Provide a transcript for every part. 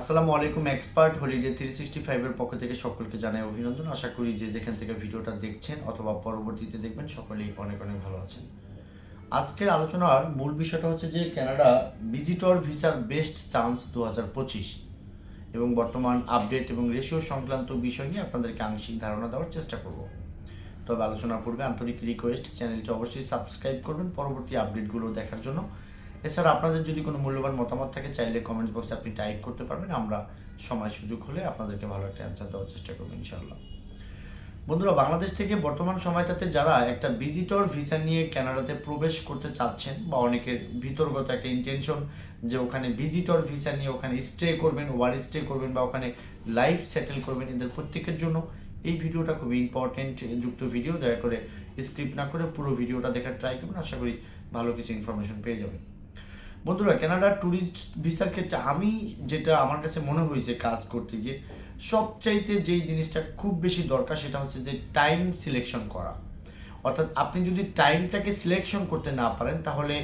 আসসালামু আলাইকুম, expert holiday three sixty ফাইভের পক্ষ থেকে সকলকে জানাই অভিনন্দন। আশা করি যে যেখান থেকে ভিডিওটা দেখছেন অথবা পরবর্তীতে দেখবেন, সকলেই অনেক অনেক ভালো আছেন। আজকের আলোচনার মূল বিষয়টা হচ্ছে যে কানাডা ভিজিটর ভিসার বেস্ট চান্স দু হাজার পঁচিশ এবং বর্তমান আপডেট এবং রেশিও সংক্রান্ত বিষয় নিয়ে আপনাদেরকে আংশিক ধারণা দেওয়ার চেষ্টা করব। তবে আলোচনার পূর্বে আন্তরিক রিকোয়েস্ট চ্যানেলটি অবশ্যই সাবস্ক্রাইব করবেন, পরবর্তী আপডেটগুলো দেখার জন্য। এছাড়া আপনাদের যদি কোনো মূল্যবান মতামত থাকে, চাইলে কমেন্টস বক্সে আপনি টাইপ করতে পারবেন। আমরা সময় সুযোগ হলে আপনাদেরকে ভালো একটা অ্যান্সার দেওয়ার চেষ্টা করব ইনশাল্লাহ বন্ধুরা, বাংলাদেশ থেকে বর্তমান সময়টাতে যারা একটা ভিজিটর ভিসা নিয়ে কানাডাতে প্রবেশ করতে চাচ্ছেন বা অনেকের ভিতরগত একটা ইন্টেনশন যে ওখানে ভিজিটর ভিসা নিয়ে ওখানে স্টে করবেন, ওয়ার স্টে করবেন বা ওখানে লাইফ সেটেল করবেন এদের প্রত্যেকের জন্য, এই ভিডিওটা খুবই ইম্পর্টেন্ট যুক্ত ভিডিও দয়া করে স্ক্রিপ্ট না করে পুরো ভিডিওটা দেখার ট্রাই করবেন। আশা করি ভালো কিছু ইনফরমেশন পেয়ে যাবেন। বন্ধুরা কানাডার ট্যুরিস্ট ভিসার ক্ষেত্রে আমি যেটা আমার কাছে মনে হয়েছে কাজ করতে গিয়ে সবচাইতে যেই জিনিসটা খুব বেশি দরকার সেটা হচ্ছে যে টাইম সিলেকশন করা। অর্থাৎ আপনি যদি টাইমটাকে সিলেকশন করতে না পারেন, তাহলে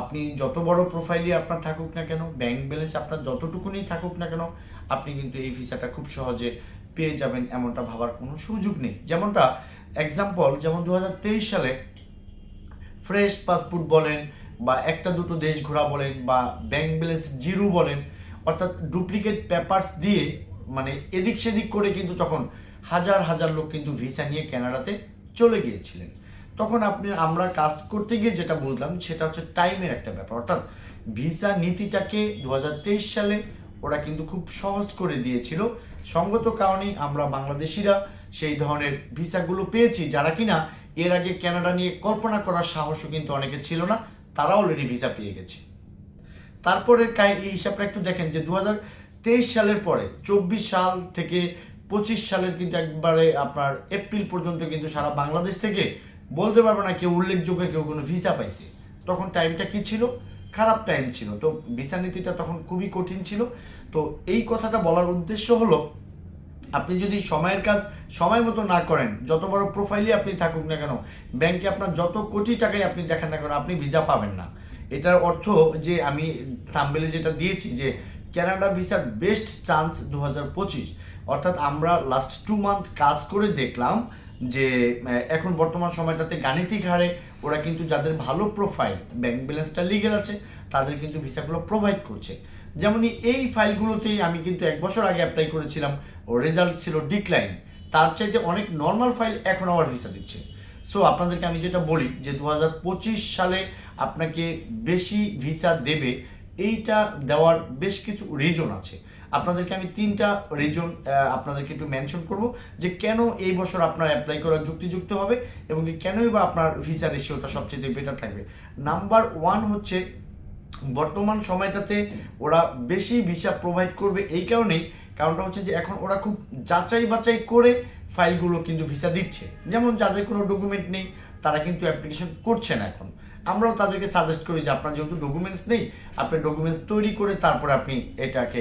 আপনি যত বড় প্রোফাইলই আপনার থাকুক না কেন ব্যাংক ব্যালেন্স আপনার যতটুকুনি থাকুক না কেন, আপনি কিন্তু এই ভিসাটা খুব সহজে পেয়ে যাবেন এমনটা ভাবার কোনো সুযোগ নেই। যেমনটা এক্সাম্পল যেমন দু হাজার তেইশ সালে ফ্রেশ পাসপোর্ট বলেন বা একটা দুটো দেশ ঘোরা বলেন বা ব্যাংক ব্যালেন্স জিরো বলেন, অর্থাৎ ডুপ্লিকেট পেপারস দিয়ে মানে এদিক সেদিক করে কিন্তু তখন হাজার হাজার লোক কিন্তু ভিসা নিয়ে কানাডাতে চলে গিয়েছিলেন। তখন আপনি, আমরা কাজ করতে গিয়ে যেটা বুঝলাম সেটা হচ্ছে টাইমের একটা ব্যাপার। অর্থাৎ ভিসা নীতিটাকে দু হাজার তেইশ সালে ওরা কিন্তু খুব সহজ করে দিয়েছিল। সঙ্গত কারণেই আমরা বাংলাদেশিরা সেই ধরনের ভিসাগুলো পেয়েছি। যারা কিনা এর আগে কানাডা নিয়ে কল্পনা করার সাহসও কিন্তু অনেকে ছিল না। তারা অলরেডি ভিসা পেয়ে গেছে। তারপরে এই হিসাবটা একটু দেখেন যে দু হাজার তেইশ সালের পরে, চব্বিশ সাল থেকে পঁচিশ সালের কিন্তু একবারে আপনার এপ্রিল পর্যন্ত কিন্তু সারা বাংলাদেশ থেকে বলতে পারব না কেউ উল্লেখযোগ্য কেউ কোনো ভিসা পাইছে। তখন টাইমটা কি ছিল? খারাপ টাইম ছিল। তো ভিসা নীতিটা তখন খুবই কঠিন ছিল। তো এই কথাটা বলার উদ্দেশ্য হলো আপনি যদি সময়ের কাজ সময় মতো না করেন, যত বড় প্রোফাইলই আপনি থাকুক না কেন ব্যাংকে আপনার যত কোটি টাকাই আপনি দেখান না কেন, আপনি ভিসা পাবেন না। এটার অর্থ যে আমি থাম্বেলে যেটা দিয়েছি যে ক্যানাডা ভিসার বেস্ট চান্স দু হাজার পঁচিশ। অর্থাৎ আমরা লাস্ট টু মান্থ কাজ করে দেখলাম যে এখন বর্তমান সময়টাতে গাণিতিক হারে ওরা কিন্তু যাদের ভালো প্রোফাইল ব্যাংক ব্যালেন্সটা লিগেল আছে, তাদের কিন্তু ভিসাগুলো প্রোভাইড করছে। যেমনই এই ফাইলগুলোতেই আমি কিন্তু এক বছর আগে অ্যাপ্লাই করেছিলাম, ও রেজাল্ট ছিল ডিক্লাইন তার চাইতে অনেক নর্মাল ফাইল এখন আবার ভিসা দিচ্ছে। সো আপনাদেরকে আমি যেটা বলি যে দু হাজার পঁচিশ সালে আপনাকে বেশি ভিসা দেবে, এইটা দেওয়ার বেশ কিছু রিজন আছে। আপনাদেরকে আমি তিনটা রিজন আপনাদেরকে একটু মেনশন করব যে কেন এই বছর আপনার অ্যাপ্লাই করা যুক্তিযুক্ত হবে এবং কেনই বা আপনার ভিসা রেশিওটা সবচেয়ে বেটার থাকবে। নাম্বার ওয়ান হচ্ছে বর্তমান সময়টাতে ওরা বেশি ভিসা প্রোভাইড করবে এই কারণেই, কারণটা হচ্ছে যে এখন ওরা খুব যাচাই বাছাই করে ফাইলগুলো কিন্তু ভিসা দিচ্ছে। যেমন যাদের কোনো ডকুমেন্ট নেই, তারা কিন্তু অ্যাপ্লিকেশন করছে না এখন। আমরাও তাদেরকে সাজেস্ট করি যে আপনার যেহেতু ডকুমেন্টস নেই, আপনি ডকুমেন্টস তৈরি করে তারপরে আপনি এটাকে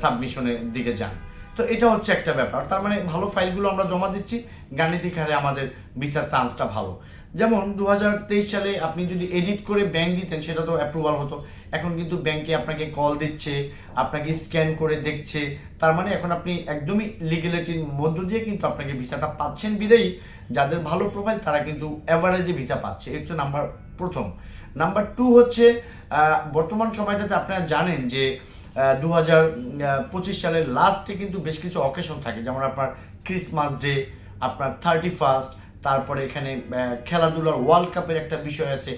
সাবমিশনের দিকে যান। তো এটা হচ্ছে একটা ব্যাপার। তার মানে ভালো ফাইলগুলো আমরা জমা দিচ্ছি, গাণিতিক হারে আমাদের ভিসার চান্সটা ভালো। যেমন দু হাজার তেইশ সালে আপনি যদি এডিট করে ব্যাংক দিতেন সেটা তো অ্যাপ্রুভাল হতো। এখন কিন্তু ব্যাংকে আপনাকে কল দিচ্ছে, আপনাকে স্ক্যান করে দেখছে। তার মানে এখন আপনি একদমই লিগেলিটির মধ্য দিয়ে কিন্তু আপনাকে ভিসাটা পাচ্ছেন বিদায়ী। যাদের ভালো প্রোফাইল তারা কিন্তু অ্যাভারেজে ভিসা পাচ্ছে। এর হচ্ছে নাম্বার প্রথম। নাম্বার টু হচ্ছে বর্তমান সময়টাতে আপনারা জানেন যে দু হাজার পঁচিশ সালের লাস্টে কিন্তু বেশ কিছু অকেশন থাকে। যেমন আপনার ক্রিসমাস ডে আপনার থার্টি ফার্স্ট তারপরে এখানে খেলাধুলার ওয়ার্ল্ড কাপের একটা বিষয় আছে।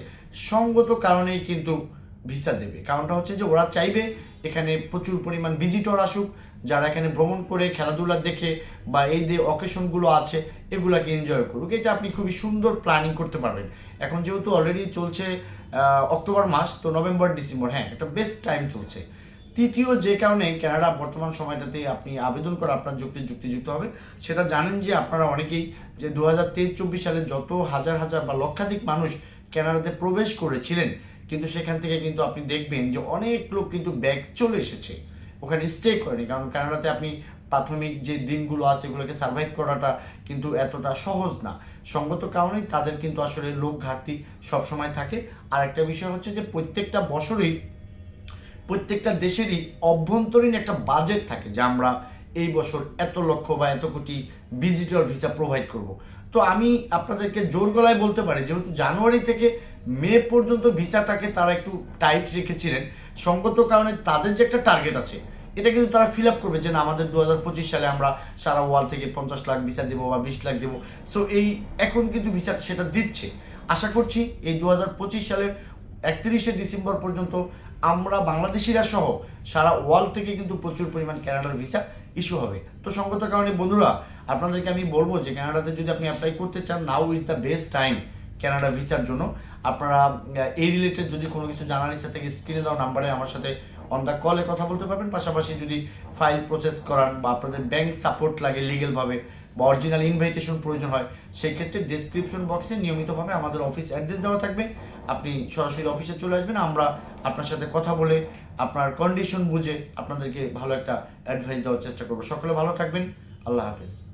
সঙ্গত কারণেই কিন্তু ভিসা দেবে। কারণটা হচ্ছে যে ওরা চাইবে এখানে প্রচুর পরিমাণ ভিজিটর আসুক, যারা এখানে ভ্রমণ করে, খেলাধুলা দেখে বা এই যে অকেশনগুলো আছে, এগুলাকে এনজয় করুক। এটা আপনি খুবই সুন্দর প্ল্যানিং করতে পারবেন। এখন যেহেতু অলরেডি চলছে অক্টোবর মাস, তো নভেম্বর ডিসেম্বর হ্যাঁ একটা বেস্ট টাইম চলছে। তৃতীয় যে কারণে কানাডা বর্তমান সময়টাতে আপনি আবেদন করা আপনার যুক্তি যুক্তিযুক্ত হবে, সেটা জানেন যে আপনারা অনেকেই যে দু হাজার তেইশ চব্বিশ সালে যত হাজার হাজার বা লক্ষাধিক মানুষ কানাডাতে প্রবেশ করেছিলেন, কিন্তু সেখান থেকে কিন্তু আপনি দেখবেন যে অনেক লোক কিন্তু ব্যাক চলে এসেছে। ওখানে স্টে করেনি, কারণ কানাডাতে আপনি প্রাথমিক যে দিনগুলো আছে এগুলোকে সার্ভাইভ করাটা কিন্তু এতটা সহজ না। সঙ্গত কারণেই তাদের কিন্তু আসলে লোক ঘাটতি সবসময় থাকে। আর একটা বিষয় হচ্ছে যে প্রত্যেকটা বছরই প্রত্যেকটা দেশেরই অভ্যন্তরীণ একটা বাজেট থাকে যে আমরা এই বছর এত লক্ষ বা এত কোটি ডিজিটাল ভিসা প্রোভাইড করব। তো আমি আপনাদেরকে জোর গলায় বলতে পারি, যেহেতু জানুয়ারি থেকে মে পর্যন্ত ভিসাটাকে তারা একটু টাইট রেখেছিলেন, সঙ্গত কারণে তাদের যে একটা টার্গেট আছে, এটা কিন্তু তারা ফিল আপ করবে যে না, আমাদের দু হাজার পঁচিশ সালে আমরা সারা ওয়ার্ল্ড থেকে পঞ্চাশ লাখ ভিসা দেবো বা বিশ লাখ দেবো। সো এই এখন কিন্তু ভিসা সেটা দিচ্ছে। আশা করছি এই দু হাজার পঁচিশ সালের একত্রিশে ডিসেম্বর পর্যন্ত আমরা বাংলাদেশিরা সহ সারা ওয়ার্ল্ড থেকে কিন্তু প্রচুর পরিমাণ ক্যানাডার ভিসা ইস্যু হবে। তো সঙ্গত কারণে বন্ধুরা, আপনাদেরকে আমি বলব যে ক্যানাডাতে যদি আপনি অ্যাপ্লাই করতে চান now is the best time Canada ভিসার জন্য। আপনারা এই রিলেটেড যদি কোনো কিছু জানার ইচ্ছা থেকে স্ক্রিনে দেওয়া নাম্বারে আমার সাথে অন দ্য কলে কথা বলতে পারবেন। পাশাপাশি যদি ফাইল প্রসেস করান বা আপনাদের ব্যাংক সাপোর্ট লাগে লিগেলভাবে বা অরিজিনাল ইনভাইটেশন প্রয়োজন হয় সেই ক্ষেত্রে ডেসক্রিপশন বক্সে নিয়মিতভাবে আমাদের অফিস অ্যাড্রেস দেওয়া থাকবে। আপনি সরাসরি অফিসে চলে আসবেন, আমরা আপনার সাথে কথা বলে, আপনার কন্ডিশন বুঝে আপনাদেরকে ভালো একটা অ্যাডভাইস দেওয়ার চেষ্টা করব। সকলে ভালো থাকবেন, আল্লাহ হাফেজ।